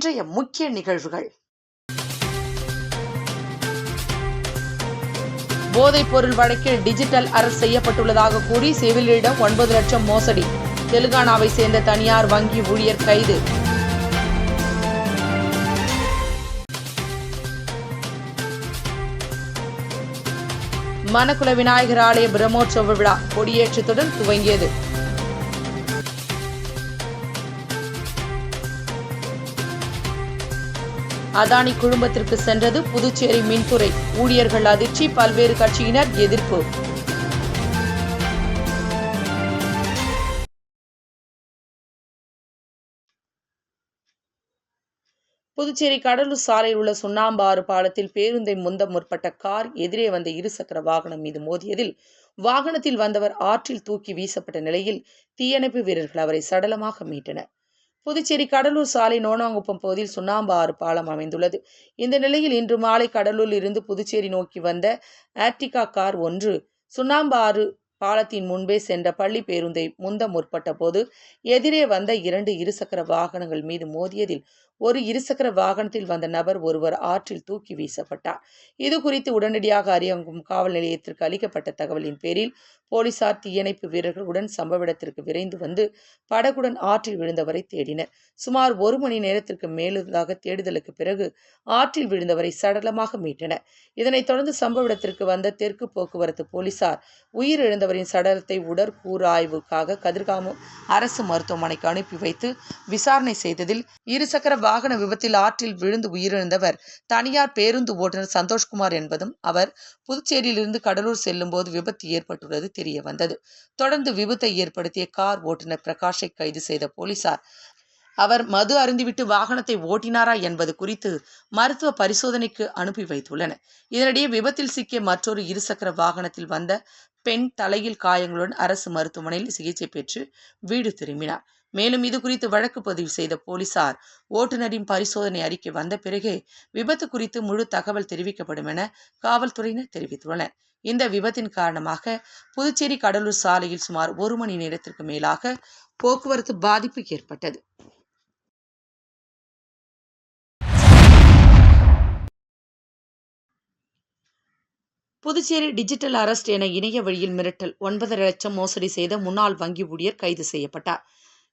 இன்றைய முக்கிய நிகழ்வுகள். போதைப் பொருள் வழக்கில் டிஜிட்டல் அரசு செய்யப்பட்டுள்ளதாக கூறி செவிலியிடம் ஒன்பது லட்சம் மோசடி. தெலுங்கானாவை சேர்ந்த தனியார் வங்கி ஊழியர் கைது. மணக்குள விநாயகர் ஆலய பிரம்மோற்சவ விழா கொடியேற்றத்துடன் துவங்கியது. அதானி குழுமத்திற்கு சென்றது புதுச்சேரி மின்துறை. ஊழியர்கள் அதிர்ச்சி பல்வேறு கட்சியினர் எதிர்ப்பு. புதுச்சேரி கடலூர் சாலையில் உள்ள சுண்ணாம்பாறு பாலத்தில் பேருந்தை முந்த முற்பட்ட கார் எதிரே வந்த இருசக்கர வாகனம் மீது மோதியதில் வாகனத்தில் வந்தவர் ஆற்றில் தூக்கி வீசப்பட்ட நிலையில் தீயணைப்பு வீரர்கள் அவரை சடலமாக மீட்டனர். புதுச்சேரி கடலூர் சாலை நோனாங்குப்பம் பகுதியில் சுண்ணாம்பு ஆறு பாலம் அமைந்துள்ளது. இந்த நிலையில் இன்று மாலை கடலூரில் இருந்து புதுச்சேரி நோக்கி வந்த ஆர்டிகா கார் ஒன்று சுண்ணாம்பு ஆறு பாலத்தின் முன்பே சென்ற பள்ளி பேருந்தை முந்த முற்பட்ட போது எதிரே வந்த இரண்டு இருசக்கர வாகனங்கள் மீது மோதியதில் ஒரு இருசக்கர வாகனத்தில் வந்த நபர் ஒருவர் ஆற்றில் தூக்கி வீசப்பட்டார். இது குறித்து உடனடியாக அறியங்கும் காவல் நிலையத்திற்கு அளிக்கப்பட்ட தகவலின் பேரில் போலீசார் தீயணைப்பு வீரர்கள் உடன் சம்பவ இடத்திற்கு விரைந்து வந்து படகுடன் ஆற்றில் விழுந்தவரை தேடினர். சுமார் ஒரு மணி நேரத்திற்கு மேலுதாக தேடுதலுக்கு பிறகு ஆற்றில் விழுந்தவரை சடலமாக மீட்டனர். இதனைத் தொடர்ந்து சம்பவ இடத்திற்கு வந்த தெற்கு போக்குவரத்து போலீசார் உயிரிழந்தவரின் சடலத்தை உடற்கூறாய்வுக்காக கதிர்காமம் அரசு மருத்துவமனைக்கு அனுப்பி வைத்து விசாரணை செய்ததில் இருசக்கர வாகன விபத்தில் ஆற்றில் விழுந்து உயிரிழந்தவர் தனியார் பேருந்து ஓட்டுநர் சந்தோஷ்குமார் என்பதும் அவர் புதுச்சேரியிலிருந்து கடலூர் செல்லும் போது விபத்து ஏற்பட்டுள்ளது தெரிய வந்தது தொடர்ந்து விபத்தை ஏற்படுத்திய கார் ஓட்டுநர் பிரகாஷை கைது செய்த போலீசார். அவர் மது அருந்திவிட்டு வாகனத்தை ஓட்டினாரா என்பது குறித்து மருத்துவ பரிசோதனைக்கு அனுப்பி வைத்துள்ளனர். இதனிடையே விபத்தில் சிக்கிய மற்றொரு இருசக்கர வாகனத்தில் வந்த பெண் தலையில் காயங்களுடன் அரசு மருத்துவமனையில் சிகிச்சை பெற்று வீடு திரும்பினார். மேலும் இது குறித்து வழக்கு பதிவு செய்த போலீசார் ஓட்டுநரின் பரிசோதனை அறிக்கை வந்த பிறகே விபத்து குறித்து முழு தகவல் தெரிவிக்கப்படும் என காவல்துறையினர் தெரிவித்துள்ளனர். இந்த விபத்தின் காரணமாக புதுச்சேரி கடலூர் சாலையில் சுமார் ஒரு மணி நேரத்திற்கு மேலாக போக்குவரத்து பாதிப்பு ஏற்பட்டது. புதுச்சேரி டிஜிட்டல் அரஸ்ட் என இணைய வழியில் மிரட்டல் ஒன்பதரை லட்சம் மோசடி செய்த முன்னாள் வங்கி ஊழியர் கைது செய்யப்பட்டார்.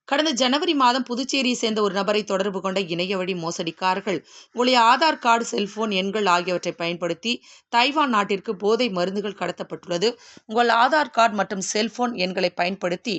கடந்த ஜனவரி மாதம் புதுச்சேரியை சேர்ந்த ஒரு நபரை தொடர்பு கொண்ட இணைய வழி மோசடிக்காரர்கள் உங்களுடைய ஆதார் கார்டு செல்போன் எண்கள் ஆகியவற்றை பயன்படுத்தி தைவான் நாட்டிற்கு போதை மருந்துகள் கடத்தப்பட்டுள்ளது. உங்கள் ஆதார் கார்டு மற்றும் செல்போன் எண்களை பயன்படுத்தி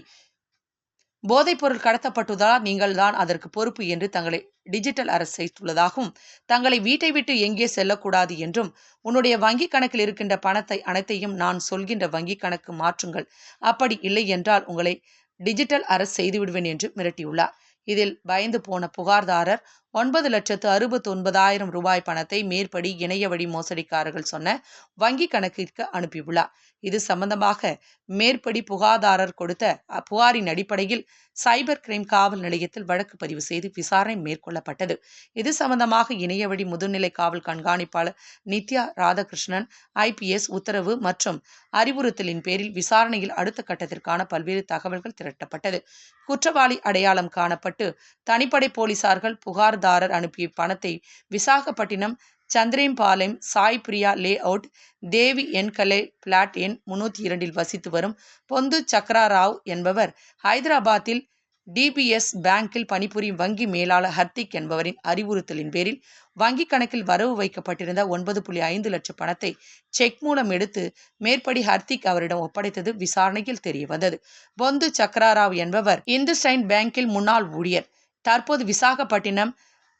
போதைப்பொருள் கடத்தப்பட்டுள்ளதால் நீங்கள் தான் அதற்கு பொறுப்பு என்று தங்களை டிஜிட்டல் அரசு செய்துள்ளதாகவும் தங்களை வீட்டை விட்டு எங்கே செல்லக்கூடாது என்றும் உன்னுடைய வங்கி கணக்கில் இருக்கின்ற பணத்தை அனைத்தையும் நான் சொல்கின்ற வங்கி கணக்கு மாற்றுங்கள். அப்படி இல்லை என்றால் உங்களை டிஜிட்டல் அரசு செய்துவிடுவேன் என்று மிரட்டியுள்ளார். இதில் பயந்து போன புகார்தாரர் ஒன்பது லட்சத்து அறுபத்தி ஒன்பதாயிரம் ரூபாய் பணத்தை மேற்படி இணைய வழி மோசடிக்காரர்கள் சொன்ன வங்கி கணக்கிற்கு அனுப்பியுள்ளார் இது சம்பந்தமாக மேற்படி புகாதாரர் கொடுத்த புகாரின் அடிப்படையில் சைபர் கிரைம் காவல் நிலையத்தில் வழக்கு பதிவு செய்து விசாரணை மேற்கொள்ளப்பட்டது. இது சம்பந்தமாக இணையவழி முதுநிலை காவல் கண்காணிப்பாளர் நித்யா ராதாகிருஷ்ணன் ஐபிஎஸ் உத்தரவு மற்றும் அறிவுறுத்தலின் பேரில் விசாரணையில் அடுத்த கட்டத்திற்கான பல்வேறு தகவல்கள் திரட்டப்பட்டது. குற்றவாளி அடையாளம் காணப்பட்டு தனிப்படை போலீசார்கள் புகார் புகார்தாரர் அனுப்பிய பணத்தை Visakhapatnam Chandrempalayam Sai Priya layout Devi enclave flat எண் முன்னூற்றி இரண்டில் வசித்து வரும் பொந்து சக்ரா ராவ் என்பவர் ஹைதராபாத்தில் டிபிஎஸ் பேங்கில் பணிபுரியும் வங்கி மேலாளர் ஹர்திக் என்பவரின் அறிவுறுத்தலின் பேரில் வங்கி கணக்கில் வரவு வைக்கப்பட்டிருந்த ஒன்பது புள்ளி ஐந்து லட்சம் பணத்தை செக் மூலம் எடுத்து மேற்படி ஹர்திக் அவரிடம் ஒப்படைத்தது விசாரணையில் தெரியவந்தது பொந்து சக்ராராவ் என்பவர் இந்துஸ்டைன் பேங்கில் முன்னாள் ஊழியர். தற்போது விசாகப்பட்டினம்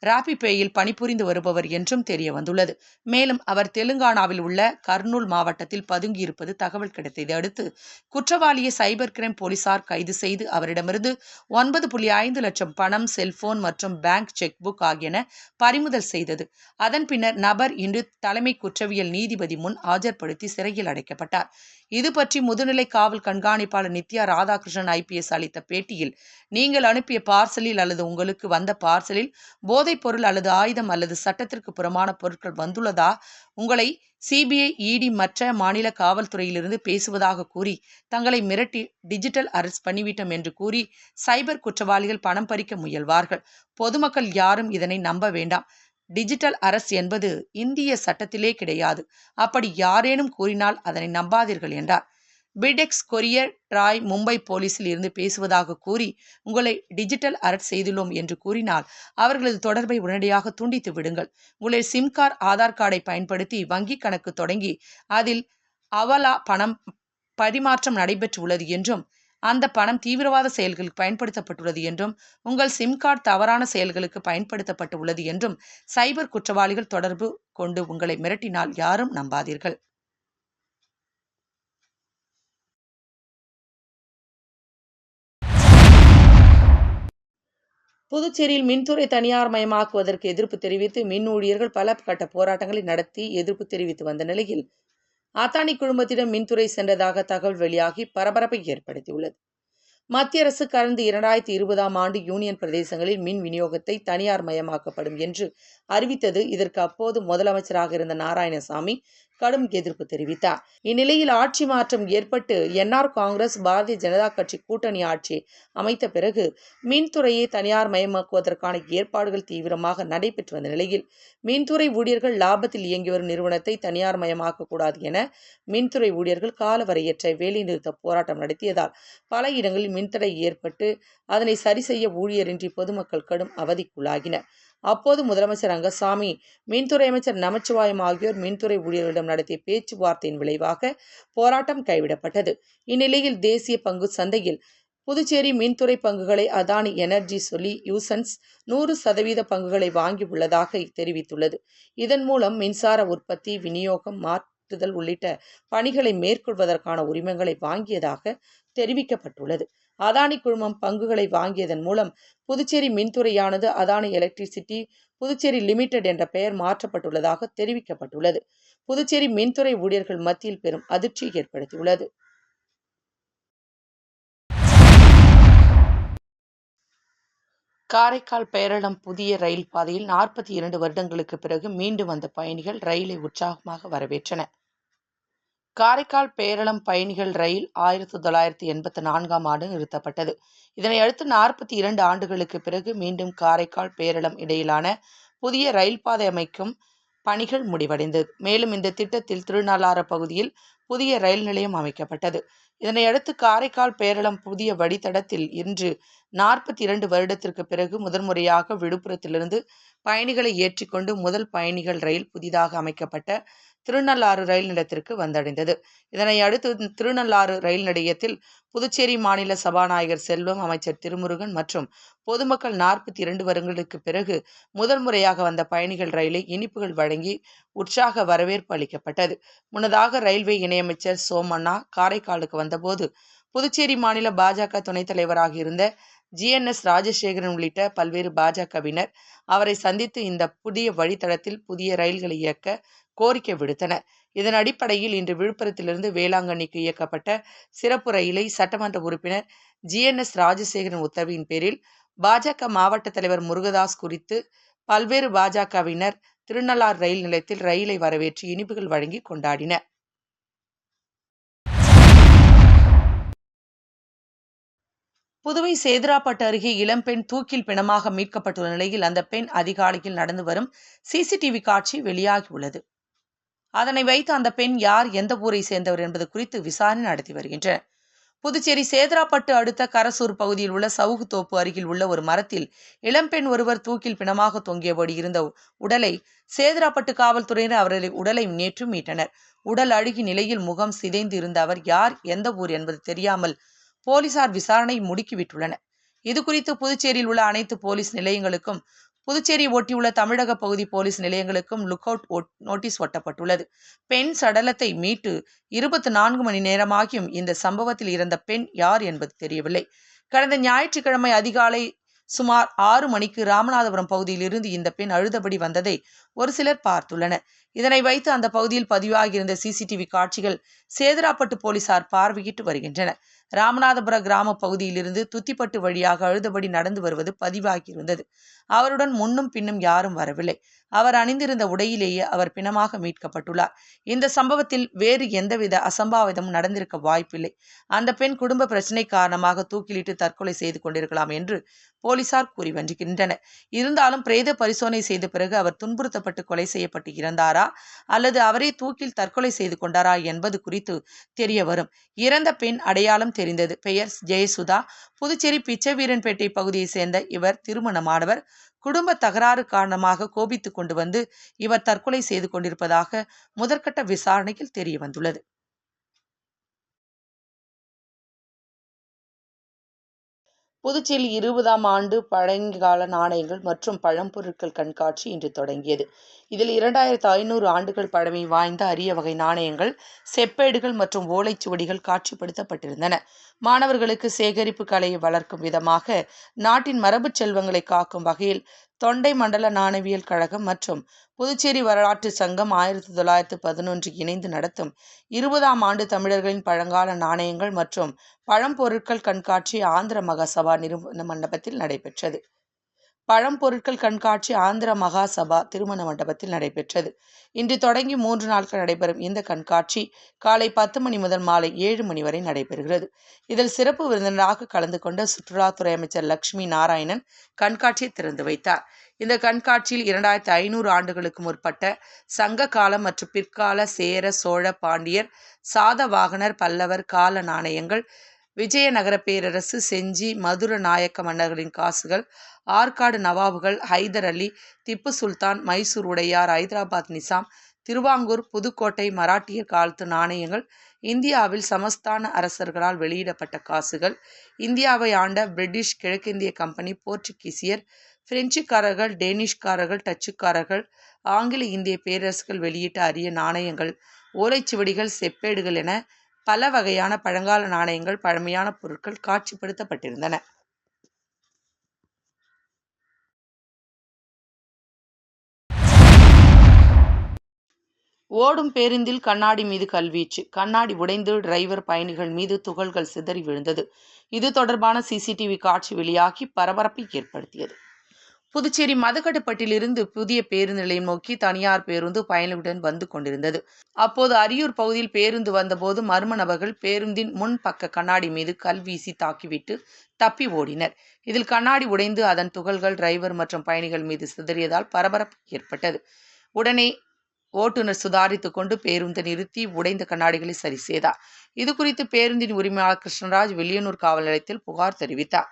ராபிபேயில் பணிபுரிந்து வருபவர் என்றும் தெரிய வந்துள்ளது மேலும் அவர் தெலுங்கானாவில் உள்ள கர்னூல் மாவட்டத்தில் பதுங்கியிருப்பது தகவல் கிடைத்ததை அடுத்து குற்றவாளியை சைபர் கிரைம் போலீசார் கைது செய்து அவரிடமிருந்து ஒன்பது புள்ளி ஐந்து லட்சம் பணம் செல்போன் மற்றும் பேங்க் செக் புக் ஆகியன பறிமுதல் செய்தது. அதன் பின்னர் நபர் இன்று தலைமை குற்றவியல் நீதிபதி முன் ஆஜர்படுத்தி சிறையில் அடைக்கப்பட்டார். இது பற்றி முதுநிலை காவல் கண்காணிப்பாளர் நித்யா ராதாகிருஷ்ணன் ஐபிஎஸ் அளித்த பேட்டியில் நீங்கள் அனுப்பிய பார்சலில் அல்லது உங்களுக்கு வந்த பார்சலில் போதைப் பொருள் அல்லது ஆயுதம் அல்லது சட்டத்திற்கு புறமான பொருட்கள் வந்துள்ளதா? உங்களை சிபிஐ இடி மற்ற மாநில காவல்துறையிலிருந்து பேசுவதாக கூறி தங்களை மிரட்டி டிஜிட்டல் அரெஸ்ட் பண்ணிவிட்டோம் என்று கூறி சைபர் குற்றவாளிகள் பணம் பறிக்க முயல்வார்கள். பொதுமக்கள் யாரும் இதனை நம்ப வேண்டாம். டிஜிட்டல் அரசு என்பது இந்திய சட்டத்திலே கிடையாது. அப்படி யாரேனும் கூறினால் அதனை நம்பாதீர்கள் என்றார். பிடெக்ஸ் கொரியர் ட்ராய் மும்பை போலீஸில் இருந்து பேசுவதாக கூறி உங்களை டிஜிட்டல் அரட் செய்துள்ளோம் என்று கூறினால் அவர்களது தொடர்பை உடனடியாக துண்டித்து விடுங்கள். உங்களை சிம் கார்டு ஆதார் கார்டை பயன்படுத்தி வங்கி கணக்கு தொடங்கி அதில் அவலா பணம் பரிமாற்றம் நடைபெற்றுள்ளது என்றும் அந்த பணம் தீவிரவாத செயல்களுக்கு பயன்படுத்தப்பட்டுள்ளது என்றும் உங்கள் சிம் கார்டு தவறான செயல்களுக்கு பயன்படுத்தப்பட்டு உள்ளது என்றும் சைபர் குற்றவாளிகள் தொடர்பு கொண்டு உங்களை மிரட்டினால் யாரும் நம்பாதீர்கள். புதுச்சேரியில் மின்துறை தனியார் மயமாக்குவதற்கு எதிர்ப்பு தெரிவித்து மின் ஊழியர்கள் பல கட்ட போராட்டங்களை நடத்தி எதிர்ப்பு தெரிவித்து வந்த நிலையில் அத்தானி குழுமத்திடம் மின்துறை சென்றதாக தகவல் வெளியாகி பரபரப்பை ஏற்படுத்தியுள்ளது. மத்திய அரசு கடந்த இரண்டாயிரத்தி இருபதாம் ஆண்டு யூனியன் பிரதேசங்களில் மின் விநியோகத்தை தனியார் மயமாக்கப்படும் என்று அறிவித்தது இதற்கு அப்போது முதலமைச்சராக இருந்த நாராயணசாமி கடும் எதிர்ப்பு தெரிவித்தார். இந்நிலையில் ஆட்சி மாற்றம் ஏற்பட்டு என்ஆர் காங்கிரஸ் பாரதிய ஜனதா கட்சி கூட்டணி ஆட்சி அமைத்த பிறகு மின்துறையை தனியார் மயமாக்குவதற்கான ஏற்பாடுகள் தீவிரமாக நடைபெற்று வந்த நிலையில் மின்துறை ஊழியர்கள் லாபத்தில் இயங்கி வரும் நிறுவனத்தை தனியார் மயமாக்கக்கூடாது என மின்துறை ஊழியர்கள் காலவரையற்ற வேலைநிறுத்த போராட்டம் நடத்தியதால் பல இடங்களில் மின்தடை ஏற்பட்டு அதனை சரி செய்ய ஊழியரின்றி பொதுமக்கள் கடும் அவதிக்குள்ளாகினர். அப்போது முதலமைச்சர் ரங்கசாமி மின்துறை அமைச்சர் நமச்சிவாயம் ஆகியோர் மின்துறை ஊழியர்களிடம் நடத்திய பேச்சுவார்த்தையின் விளைவாக போராட்டம் கைவிடப்பட்டது. இந்நிலையில் தேசிய பங்கு சந்தையில் புதுச்சேரி மின்துறை பங்குகளை அதானி எனர்ஜி சொல்லி யூசன்ஸ் நூறு சதவீத பங்குகளை வாங்கி உள்ளதாக தெரிவித்துள்ளது. இதன் மூலம் மின்சார உற்பத்தி விநியோகம் மாற்றுதல் உள்ளிட்ட பணிகளை மேற்கொள்வதற்கான உரிமங்களை வாங்கியதாக தெரிவிக்கப்பட்டுள்ளது. அதானி குழுமம் பங்குகளை வாங்கியதன் மூலம் புதுச்சேரி மின்துறையானது அதானி எலக்ட்ரிசிட்டி புதுச்சேரி லிமிடெட் என்ற பெயர் மாற்றப்பட்டுள்ளதாக தெரிவிக்கப்பட்டுள்ளது. புதுச்சேரி மின்துறை ஊழியர்கள் மத்தியில் பெரும் அதிர்ச்சி ஏற்படுத்தியுள்ளது. காரைக்கால் பேரளம் புதிய ரயில் பாதையில் நாற்பத்தி இரண்டு வருடங்களுக்கு பிறகு மீண்டும் வந்த பயணிகள் ரயிலை உற்சாகமாக வரவேற்றனர். காரைக்கால் பேரளம் பயணிகள் ரயில் ஆயிரத்தி தொள்ளாயிரத்தி எண்பத்தி நான்காம் ஆண்டு நிறுத்தப்பட்டது. இதனை அடுத்து நாற்பத்தி இரண்டு ஆண்டுகளுக்கு பிறகு மீண்டும் காரைக்கால் பேரளம் இடையிலான புதிய ரயில் பாதை அமைக்கும் பணிகள் முடிவடைந்தது. மேலும் இந்த திட்டத்தில் திருநள்ளாறு பகுதியில் புதிய ரயில் நிலையம் அமைக்கப்பட்டது. இதனையடுத்து காரைக்கால் பேரளம் புதிய வழித்தடத்தில் இன்று நாற்பத்தி இரண்டு வருடத்திற்கு பிறகு முதன்முறையாக விழுப்புரத்திலிருந்து பயணிகளை ஏற்றிக்கொண்டு முதல் பயணிகள் ரயில் புதிதாக அமைக்கப்பட்ட திருநள்ளாறு ரயில் நிலையத்திற்கு வந்தடைந்தது. இதனை அடுத்து திருநள்ளாறு ரயில் நிலையத்தில் புதுச்சேரி மாநில சபாநாயகர் செல்வம் அமைச்சர் திருமுருகன் மற்றும் பொதுமக்கள் நாற்பத்தி இரண்டு வருடங்களுக்கு பிறகு முதல் முறையாக வந்த பயணிகள் ரயிலை இனிப்புகள் வழங்கி உற்சாக வரவேற்பு அளிக்கப்பட்டது. முன்னதாக ரயில்வே இணையமைச்சர் சோமண்ணா காரைக்காலுக்கு வந்தபோது புதுச்சேரி மாநில பாஜக துணைத் தலைவராக இருந்த ஜிஎன்எஸ் ராஜசேகரன் உள்ளிட்ட பல்வேறு பாஜகவினர் அவரை சந்தித்து இந்த புதிய வழித்தடத்தில் புதிய ரயில்களை இயக்க கோரிக்கை விடுத்தனர். இதன் அடிப்படையில் இன்று விழுப்புரத்திலிருந்து வேளாங்கண்ணிக்கு இயக்கப்பட்ட சிறப்பு ரயிலை சட்டமன்ற உறுப்பினர் ஜிஎன்எஸ் ராஜசேகரன் உத்தரவின் பேரில் பாஜக மாவட்ட தலைவர் முருகதாஸ் குறித்து பல்வேறு பாஜகவினர் திருநள்ளார் ரயில் நிலையத்தில் ரயிலை வரவேற்று இனிப்புகள் வழங்கி கொண்டாடினர் புதுவை சேதுராப்பட்டு அருகே இளம்பெண் தூக்கில் பிணமாக மீட்கப்பட்டுள்ள நிலையில் அந்த பெண் அதிகாலையில் நடந்து வரும் சிசிடிவி காட்சி வெளியாகியுள்ளது. அதனை வைத்து அந்த பெண் யார் எந்த ஊரை சேர்ந்தவர் என்பது குறித்து விசாரணை நடத்தி வருகின்றனர். புதுச்சேரி சேதராப்பட்டு அடுத்த கரசூர் பகுதியில் உள்ள சவுகு தோப்பு அருகில் உள்ள ஒரு மரத்தில் இளம்பெண் ஒருவர் தூக்கில் பிணமாக தொங்கியபடி இருந்த உடலை சேதராப்பட்டு காவல்துறையினர் அவரது உடலை நேற்று மீட்டனர். உடல் அழுகி நிலையில் முகம் சிதைந்து இருந்த அவர் யார் எந்த ஊர் என்பது தெரியாமல் போலீசார் விசாரணை முடுக்கிவிட்டுள்ளனர் இது குறித்து புதுச்சேரியில் உள்ள அனைத்து போலீஸ் நிலையங்களுக்கும் புதுச்சேரி ஒட்டியுள்ள தமிழக பகுதி போலீஸ் நிலையங்களுக்கும் லுக் அவுட் நோட்டீஸ் ஒட்டப்பட்டுள்ளது. பெண் சடலத்தை மீட்டு இருபத்தி நான்கு மணி நேரமாகியும் இந்த சம்பவத்தில் இறந்த பெண் யார் என்பது தெரியவில்லை. கடந்த ஞாயிற்றுக்கிழமை அதிகாலை சுமார் ஆறு மணிக்கு ராமநாதபுரம் பகுதியில் இருந்து இந்த பெண் அழுதபடி வந்ததை ஒரு சிலர் பார்த்துள்ளனர். இதனை வைத்து அந்த பகுதியில் பதிவாகியிருந்த சிசிடிவி காட்சிகள் சேதராப்பட்டு போலீசார் பார்வையிட்டு வருகின்றனர். ராமநாதபுர கிராம பகுதியிலிருந்து துத்திப்பட்டு வழியாக அழுதபடி நடந்து வருவது பதிவாகியிருந்தது. அவருடன் முன்னும் பின்னும் யாரும் வரவில்லை. அவர் அணிந்திருந்த உடையிலேயே அவர் பிணமாக மீட்கப்பட்டுள்ளார். இந்த சம்பவத்தில் வேறு எந்தவித அசம்பாவிதமும் நடந்திருக்க வாய்ப்பில்லை. அந்த பெண் குடும்ப பிரச்சனை காரணமாக தூக்கிலிட்டு தற்கொலை செய்து கொண்டிருக்கலாம் என்று போலீசார் கூறி வருகின்றனர் இருந்தாலும் பிரேத பரிசோதனை செய்த பிறகு அவர் துன்புறுத்தப்பட்டு கொலை செய்யப்பட்டு இறந்தாரா? அல்லது அவரே தூக்கில் தற்கொலை செய்து கொண்டாரா என்பது குறித்து தெரிய வரும். இறந்த பெண் அடையாளம் தெரிந்தது. பெயர் ஜெயசுதா. புதுச்சேரி பிச்சைவீரன்பேட்டை பகுதியைச் சேர்ந்த இவர் திருமணமானவர். குடும்ப தகராறு காரணமாக கோபித்துக் கொண்டு வந்து இவர் தற்கொலை செய்து கொண்டிருப்பதாக முதற்கட்ட விசாரணையில் தெரிய வந்துள்ளது. புதுச்சேரியில் இருபதாம் ஆண்டு பழங்கால நாணயங்கள் மற்றும் பழம்பொருட்கள் கண்காட்சி இன்று தொடங்கியது. இதில் இரண்டாயிரத்து ஐநூறு ஆண்டுகள் பழமை வாய்ந்த அரிய வகை நாணயங்கள் செப்பேடுகள் மற்றும் ஓலைச்சுவடிகள் காட்சிப்படுத்தப்பட்டிருந்தன. மாணவர்களுக்கு சேகரிப்பு கலையை வளர்க்கும் விதமாக நாட்டின் மரபுச் செல்வங்களை காக்கும் வகையில் தொண்டை மண்டல நாணயவியல் கழகம் மற்றும் புதுச்சேரி வரலாற்று சங்கம் ஆயிரத்தி தொள்ளாயிரத்து பதினொன்று இணைந்து நடத்தும் இருபதாம் ஆண்டு தமிழர்களின் பழங்கால நாணயங்கள் மற்றும் பழம்பொருட்கள் கண்காட்சி ஆந்திர மகாசபா நிறுவன மண்டபத்தில் நடைபெற்றது. பழம்பொருட்கள் கண்காட்சி ஆந்திர மகாசபா திருமண மண்டபத்தில் நடைபெற்றது. இன்று தொடங்கி மூன்று நாட்கள் நடைபெறும் இந்த கண்காட்சி காலை பத்து மணி முதல் மாலை ஏழு மணி வரை நடைபெறுகிறது. இதில் சிறப்பு விருந்தினராக கலந்து கொண்ட சுற்றுலாத்துறை அமைச்சர் லட்சுமி நாராயணன் கண்காட்சியை திறந்து வைத்தார். இந்த கண்காட்சியில் இரண்டாயிரத்தி ஐநூறு ஆண்டுகளுக்கு முற்பட்ட சங்க காலம் மற்றும் பிற்கால சேர சோழ பாண்டியர் சாதவாகனர் பல்லவர் கால நாணயங்கள் விஜயநகர பேரரசு செஞ்சி மதுர நாயக்க மன்னர்களின் காசுகள் ஆற்காடு நவாபுகள் ஹைதர் அலி திப்பு சுல்தான் மைசூர் உடையார் ஹைதராபாத் நிசாம் திருவாங்கூர் புதுக்கோட்டை மராட்டியர் காலத்து நாணயங்கள் இந்தியாவில் சமஸ்தான அரசர்களால் வெளியிடப்பட்ட காசுகள் இந்தியாவை ஆண்ட பிரிட்டிஷ் கிழக்கிந்திய கம்பெனி போர்ச்சுகீசியர் பிரெஞ்சுக்காரர்கள் டேனிஷ்காரர்கள் டச்சுக்காரர்கள் ஆங்கில இந்திய பேரரசுகள் வெளியிட்ட அரிய நாணயங்கள் ஓலைச்சுவடிகள் செப்பேடுகள் என பல வகையான பழங்கால நாணயங்கள் பழமையான பொருட்கள் காட்சிப்படுத்தப்பட்டிருந்தன. ஓடும் பேருந்தில் கண்ணாடி மீது கல்வீச்சு. கண்ணாடி உடைந்து டிரைவர் பயணிகள் மீது துகள்கள் சிதறி விழுந்தது. இது தொடர்பான சிசிடிவி காட்சி வெளியாகி பரபரப்பை ஏற்படுத்தியது. புதுச்சேரி மதுக்கட்டுப்பட்டிலிருந்து புதிய பேருந்து நிலையம் நோக்கி தனியார் பேருந்து பயணிகளுடன் வந்து கொண்டிருந்தது. அப்போது அரியூர் பகுதியில் பேருந்து வந்தபோது மர்ம நபர்கள் பேருந்தின் முன் பக்க கண்ணாடி மீது கல் வீசி தாக்கிவிட்டு தப்பி ஓடினர். இதில் கண்ணாடி உடைந்து அதன் துகள்கள் டிரைவர் மற்றும் பயணிகள் மீது சிதறியதால் பரபரப்பு ஏற்பட்டது. உடனே ஓட்டுநர் சுதாரித்து கொண்டு பேருந்தை நிறுத்தி உடைந்த கண்ணாடிகளை சரி செய்தார். இது குறித்து பேருந்தின் உரிமையாளர் கிருஷ்ணராஜ் வெளியனூர் காவல் நிலையத்தில் புகார் தெரிவித்தார்.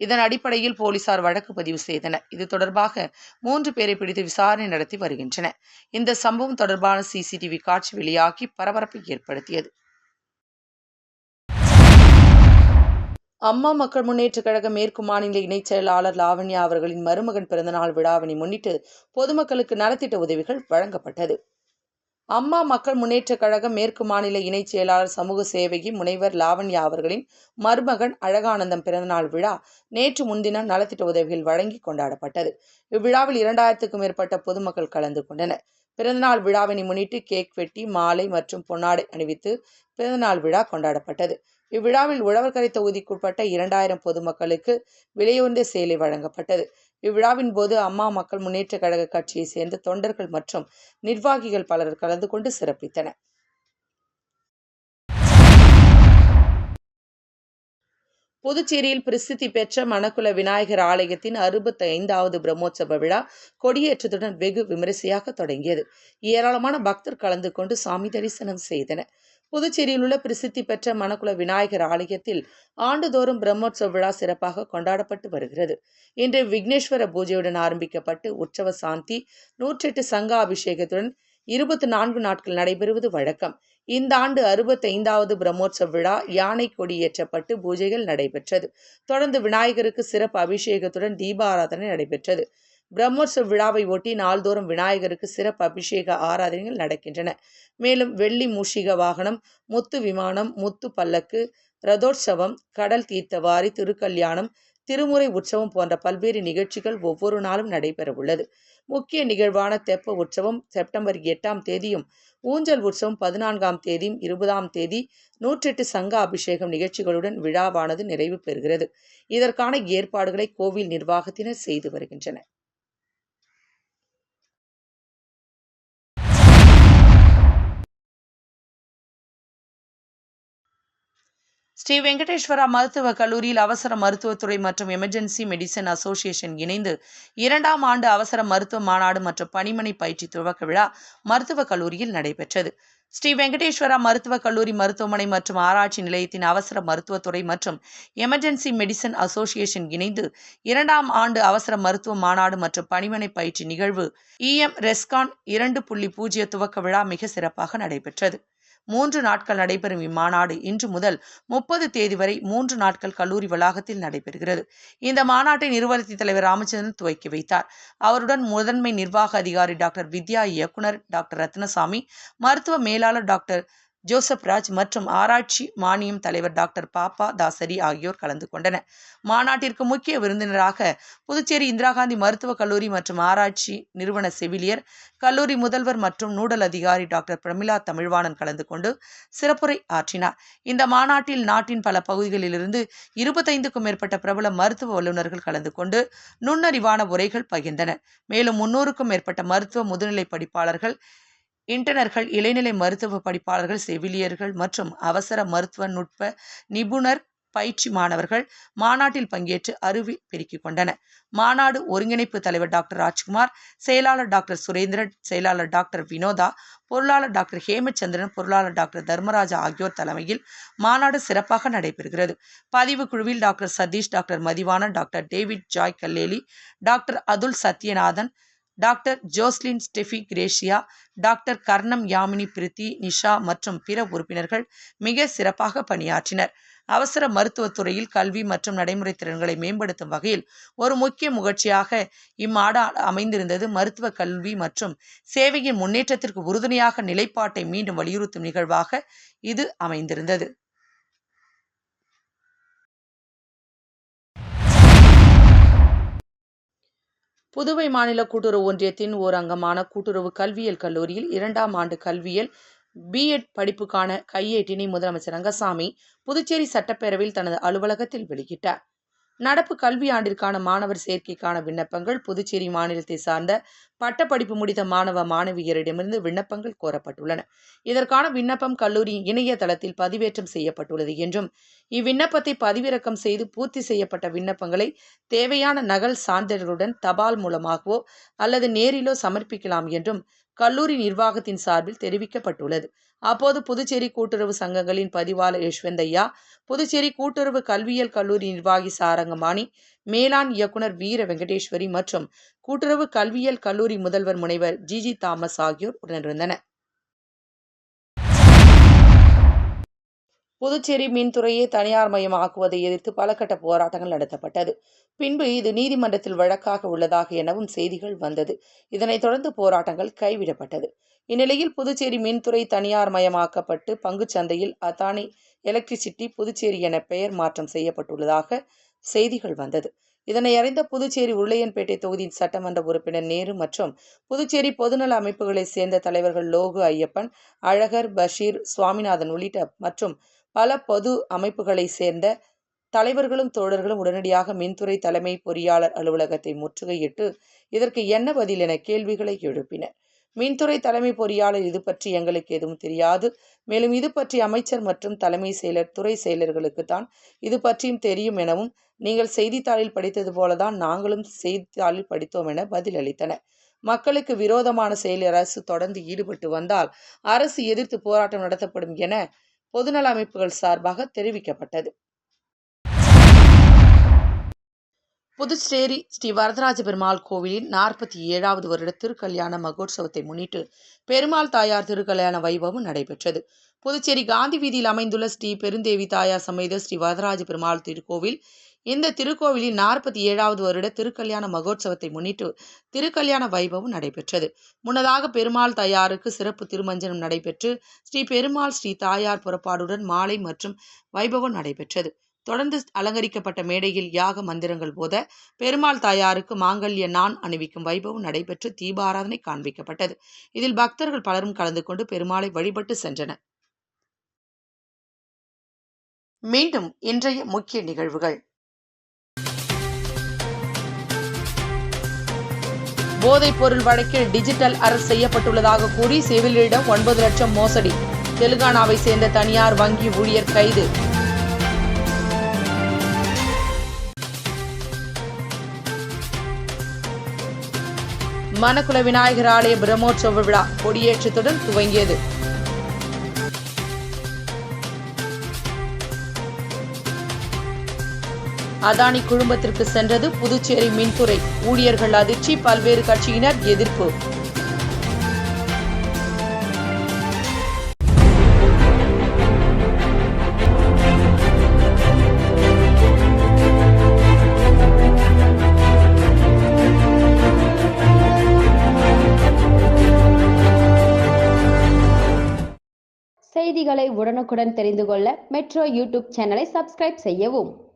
இதன் அடிப்படையில் போலீசார் வழக்கு பதிவு செய்தனர். இது தொடர்பாக மூன்று பேரை பிடித்து விசாரணை நடத்தி வருகின்றனர். இந்த சம்பவம் தொடர்பான சிசிடிவி காட்சி வெளியாகி பரபரப்பை ஏற்படுத்தியது. அம்மா மக்கள் முன்னேற்ற கழக மேற்கு மாநில இணைச் செயலாளர் லாவண்யா அவர்களின் மருமகன் பிறந்தநாள் விழாவினை முன்னிட்டு பொதுமக்களுக்கு நலத்திட்ட உதவிகள் வழங்கப்பட்டது. அம்மா மக்கள் முன்னேற்ற கழக மேற்கு மாநில இணைச் செயலாளர் சமூக சேவகி முனைவர் லாவண்யா அவர்களின் மருமகன் அழகானந்தம் பிறந்தநாள் விழா நேற்று முன்தினம் நலத்திட்ட உதவிகள் வழங்கி கொண்டாடப்பட்டது. இவ்விழாவில் இரண்டாயிரத்துக்கும் மேற்பட்ட பொதுமக்கள் கலந்து கொண்டனர். பிறந்தநாள் விழாவினை முன்னிட்டு கேக் வெட்டி மாலை மற்றும் பொன்னாடை அணிவித்து பிறந்தநாள் விழா கொண்டாடப்பட்டது. இவ்விழாவில் உழவர்கரை தொகுதிக்குட்பட்ட இரண்டாயிரம் பொதுமக்களுக்கு விலையுந்த சேலை வழங்கப்பட்டது. இவ்விழாவின் போது அம்மா மக்கள் முன்னேற்ற கழக கட்சியை சேர்ந்த தொண்டர்கள் மற்றும் நிர்வாகிகள் பலர் கலந்து கொண்டு சிறப்பித்தனர். புதுச்சேரியில் பிரசித்தி பெற்ற மணக்குல விநாயகர் ஆலயத்தின் அறுபத்தி ஐந்தாவது பிரம்மோற்சவ விழா கொடியேற்றத்துடன் வெகு விமரிசையாக தொடங்கியது. ஏராளமான பக்தர் கலந்து கொண்டு சாமி தரிசனம் செய்தனர். புதுச்சேரியில் உள்ள பிரசித்தி பெற்ற மணக்குள விநாயகர் ஆலயத்தில் ஆண்டுதோறும் பிரம்மோற்சவ விழா சிறப்பாக கொண்டாடப்பட்டு வருகிறது. இன்று விக்னேஸ்வர பூஜையுடன் ஆரம்பிக்கப்பட்டு உற்சவ சாந்தி நூற்றெட்டு சங்க அபிஷேகத்துடன் இருபத்தி நான்கு நாட்கள் நடைபெறுவது வழக்கம். இந்த ஆண்டு அறுபத்தைந்தாவது பிரம்மோற்சவ விழா யானை கொடி ஏற்றப்பட்டு பூஜைகள் நடைபெற்றது. தொடர்ந்து விநாயகருக்கு சிறப்பு அபிஷேகத்துடன் தீபாராதனை நடைபெற்றது. பிரம்மோற்சவ விழாவை ஒட்டி நாள்தோறும் விநாயகருக்கு சிறப்பு அபிஷேக ஆராதனைகள் நடக்கின்றன. மேலும் வெள்ளி மூஷிக வாகனம் முத்து விமானம் முத்து பல்லக்கு ரதோற்சவம் கடல் தீர்த்தவாரி திருக்கல்யாணம் திருமுறை உற்சவம் போன்ற பல்வேறு நிகழ்ச்சிகள் ஒவ்வொரு நாளும் நடைபெற உள்ளது முக்கிய நிகழ்வான தெப்ப உற்சவம் செப்டம்பர் எட்டாம் தேதியும் ஊஞ்சல் உற்சவம் பதினான்காம் தேதியும் இருபதாம் தேதி நூற்றெட்டு சங்க அபிஷேகம் நிகழ்ச்சிகளுடன் விழாவானது நிறைவு பெறுகிறது. இதற்கான ஏற்பாடுகளை கோவில் நிர்வாகத்தினர் செய்து வருகின்றனர். ஸ்ரீ வெங்கடேஸ்வரா மருத்துவக் கல்லூரியில் அவசர மருத்துவத்துறை மற்றும் எமர்ஜென்சி மெடிசன் அசோசியேஷன் இணைந்து இரண்டாம் ஆண்டு அவசர மருத்துவ மாநாடு மற்றும் பணிமனை பயிற்சி துவக்க விழா மருத்துவக் கல்லூரியில் நடைபெற்றது. ஸ்ரீ வெங்கடேஸ்வரா மருத்துவக் கல்லூரி மருத்துவமனை மற்றும் ஆராய்ச்சி நிலையத்தின் அவசர மருத்துவத்துறை மற்றும் எமர்ஜென்சி மெடிசன் அசோசியேஷன் இணைந்து இரண்டாம் ஆண்டு அவசர மருத்துவ மாநாடு மற்றும் பணிமனை பயிற்சி நிகழ்வு இஎம் ரெஸ்கான் இரண்டு புள்ளி பூஜ்ஜிய துவக்க விழா மிக சிறப்பாக நடைபெற்றது. மூன்று நாட்கள் நடைபெறும் இம்மாநாடு இன்று முதல் முப்பது தேதி வரை மூன்று நாட்கள் கல்லூரி வளாகத்தில் நடைபெறுகிறது. இந்த மாநாட்டை நிறுவனத்தி தலைவர் ராமச்சந்திரன் துவக்கி வைத்தார். அவருடன் முதன்மை நிர்வாக அதிகாரி டாக்டர் வித்யா இயக்குனர் டாக்டர் ரத்னசாமி மருத்துவ மேலாளர் டாக்டர் ஜோசப் ராஜ் மற்றும் ஆராய்ச்சி மானியம் தலைவர் டாக்டர் பாப்பா தாசரி ஆகியோர் கலந்து கொண்டனர். மாநாட்டிற்கு முக்கிய விருந்தினராக புதுச்சேரி இந்திரா காந்தி மருத்துவக் கல்லூரி மற்றும் ஆராய்ச்சி நிறுவன செவிலியர் கல்லூரி முதல்வர் மற்றும் நூடல் அதிகாரி டாக்டர் பிரமிளா தமிழ்வாணன் கலந்து கொண்டு சிறப்புரை ஆற்றினார். இந்த மாநாட்டில் நாட்டின் பல பகுதிகளிலிருந்து இருபத்தைந்துக்கும் மேற்பட்ட பிரபல மருத்துவ வல்லுநர்கள் கலந்து கொண்டு நுண்ணறிவான உரைகள் பகிர்ந்தனர். மேலும் முன்னூறுக்கும் மேற்பட்ட மருத்துவ முதுநிலை படிப்பாளர்கள் இன்டர்னர்கள் இளைநிலை மருத்துவ படிப்பாளர்கள் செவிலியர்கள் மற்றும் அவசர மருத்துவ நுட்ப நிபுணர் பயிற்சி மாணவர்கள் மாநாட்டில் பங்கேற்று அருவி பெருக்கிக் கொண்டனர். மாநாடு ஒருங்கிணைப்பு தலைவர் டாக்டர் ராஜ்குமார் செயலாளர் டாக்டர் சுரேந்திரன் செயலாளர் டாக்டர் வினோதா பொருளாளர் டாக்டர் ஹேமச்சந்திரன் பொருளாளர் டாக்டர் தர்மராஜா ஆகியோர் தலைமையில் மாநாடு சிறப்பாக நடைபெறுகிறது. பதிவு குழுவில் doctor Satish doctor Mathivanan doctor David Joy Kalleli doctor Athul Sathyanathan doctor Jocelyn Steffi Gracia doctor Karnam Yamini Preethi Nisha மற்றும் பிற உறுப்பினர்கள் மிக சிறப்பாக பணியாற்றினர். அவசர மருத்துவத்துறையில் கல்வி மற்றும் நடைமுறை திறன்களை மேம்படுத்தும் வகையில் ஒரு முக்கிய முகழ்ச்சியாக இம்மாட அமைந்திருந்தது. மருத்துவ கல்வி மற்றும் சேவையின் முன்னேற்றத்திற்கு உறுதுணையாக நிலைப்பாட்டை மீண்டும் வலியுறுத்தும் நிகழ்வாக இது அமைந்திருந்தது. புதுவை மாநில கூட்டுறவு ஒன்றியத்தின் ஓர் அங்கமான கூட்டுறவு கல்வியியல் கல்லூரியில் இரண்டாம் ஆண்டு கல்வியியல் பிஎட் படிப்புக்கான கையேட்டினை முதலமைச்சர் ரங்கசாமி புதுச்சேரி சட்டப்பேரவையில் தனது அலுவலகத்தில் வெளியிட்டார். நடப்பு கல்வி ஆண்டிற்கான மாணவர் சேர்க்கைக்கான விண்ணப்பங்கள் புதுச்சேரி மாநிலத்தை சார்ந்த பட்டப்படிப்பு முடித்த மாணவ மாணவியரிடமிருந்து விண்ணப்பங்கள் கோரப்பட்டுள்ளன. இதற்கான விண்ணப்பம் கல்லூரி இணையதளத்தில் பதிவேற்றம் செய்யப்பட்டுள்ளது என்றும் இவ்விண்ணப்பத்தை பதிவிறக்கம் செய்து பூர்த்தி செய்யப்பட்ட விண்ணப்பங்களை தேவையான நகல் சான்றிதழ்களுடன் தபால் மூலமாகவோ அல்லது நேரிலோ சமர்ப்பிக்கலாம் என்றும் கல்லூரி நிர்வாகத்தின் சார்பில் தெரிவிக்கப்பட்டுள்ளது. அப்போது புதுச்சேரி கூட்டுறவு சங்கங்களின் பதிவாளர் யஷ்வந்தையா புதுச்சேரி கூட்டுறவு கல்வியியல் கல்லூரி நிர்வாகி சாரங்கமாணி மேலாண் இயக்குனர் வீர வெங்கடேஸ்வரி மற்றும் கூட்டுறவு கல்வியியல் கல்லூரி முதல்வர் முனைவர் ஜிஜி தாமஸ் ஆகியோர் உடனிருந்தனர். புதுச்சேரி மின்துறையை தனியார் மயமாக்குவதை எதிர்த்து பல கட்ட போராட்டங்கள் நடத்தப்பட்டது. பின்பு இது நீதிமன்றத்தில் வழக்காக உள்ளதாக எனவும் செய்திகள் வந்தது. இதனைத் தொடர்ந்து போராட்டங்கள் கைவிடப்பட்டது. இந்நிலையில் புதுச்சேரி மின்துறை தனியார் மயமாக்கப்பட்டு பங்குச் சந்தையில் அதானி எலக்ட்ரிசிட்டி புதுச்சேரி என பெயர் மாற்றம் செய்யப்பட்டுள்ளதாக செய்திகள் வந்தது. இதனை அறிந்த புதுச்சேரி உருளையன்பேட்டை தொகுதியின் சட்டமன்ற உறுப்பினர் நேரு மற்றும் புதுச்சேரி பொதுநல அமைப்புகளைச் சேர்ந்த தலைவர்கள் லோகு ஐயப்பன் அழகர் பஷீர் சுவாமிநாதன் உள்ளிட்ட மற்றும் பல பொது அமைப்புகளைச் சேர்ந்த தலைவர்களும் தோழர்களும் உடனடியாக மின்துறை தலைமை பொறியாளர் அலுவலகத்தை முற்றுகையிட்டு இதற்கு என்ன பதில் என கேள்விகளை எழுப்பினர். மின்துறை தலைமை பொறியாளர் இது பற்றி எங்களுக்கு எதுவும் தெரியாது. மேலும் இது பற்றி அமைச்சர் மற்றும் தலைமை செயலர் துறை செயலர்களுக்கு தான் இது பற்றியும் தெரியும் எனவும் நீங்கள் செய்தித்தாளில் படித்தது போலதான் நாங்களும் செய்தித்தாளில் படித்தோம் என பதிலளித்தனர். மக்களுக்கு விரோதமான செயலில் அரசு தொடர்ந்து ஈடுபட்டு வந்தால் அரசு எதிர்த்து போராட்டம் நடத்தப்படும் என பொதுநல அமைப்புகள் சார்பாக தெரிவிக்கப்பட்டது. புதுச்சேரி ஸ்ரீ வரதராஜ பெருமாள் கோவிலின் நாற்பத்தி ஏழாவது வருட திருக்கல்யாண மகோற்சவத்தை முன்னிட்டு பெருமாள் தாயார் திருக்கல்யாண வைபவம் நடைபெற்றது. புதுச்சேரி காந்தி வீதியில் அமைந்துள்ள ஸ்ரீ பெருந்தேவி தாயார் சமேத ஸ்ரீ வரதராஜ பெருமாள் திருக்கோவில் இந்த திருக்கோவிலில் நாற்பத்தி ஏழாவது வருட திருக்கல்யாண மகோற்சவத்தை முன்னிட்டு திருக்கல்யாண வைபவம் நடைபெற்றது. முன்னதாக பெருமாள் தாயாருக்கு சிறப்பு திருமஞ்சனம் நடைபெற்று ஸ்ரீ பெருமாள் ஸ்ரீ தாயார் புறப்பாடுடன் மாலை மற்றும் வைபவம் நடைபெற்றது. தொடர்ந்து அலங்கரிக்கப்பட்ட மேடையில் யாக மந்திரங்கள் போத பெருமாள் தாயாருக்கு மாங்கல்ய நான் அணிவிக்கும் வைபவம் நடைபெற்று தீபாராதனை காண்பிக்கப்பட்டது. இதில் பக்தர்கள் பலரும் கலந்து கொண்டு பெருமாளை வழிபட்டு சென்றனர். மீண்டும் இன்றைய முக்கிய நிகழ்வுகள். போதைப் பொருள் வழக்கில் டிஜிட்டல் அரஸ்ட் செய்யப்பட்டுள்ளதாக கூறி செவிலியிடம் ஒன்பது லட்சம் மோசடி. தெலுங்கானாவை சேர்ந்த தனியார் வங்கி ஊழியர் கைது. மணக்குள விநாயகர் ஆலய பிரம்மோற்சவ விழா கொடியேற்றத்துடன் துவங்கியது. அதானி குழுமத்திற்கு சென்றது புதுச்சேரி மின்துறை. ஊழியர்கள் அதிர்ச்சி பல்வேறு கட்சியினர் எதிர்ப்பு. செய்திகளை உடனுக்குடன் தெரிந்து கொள்ள மெட்ரோ யூடியூப் சேனலை சப்ஸ்கிரைப் செய்யவும்.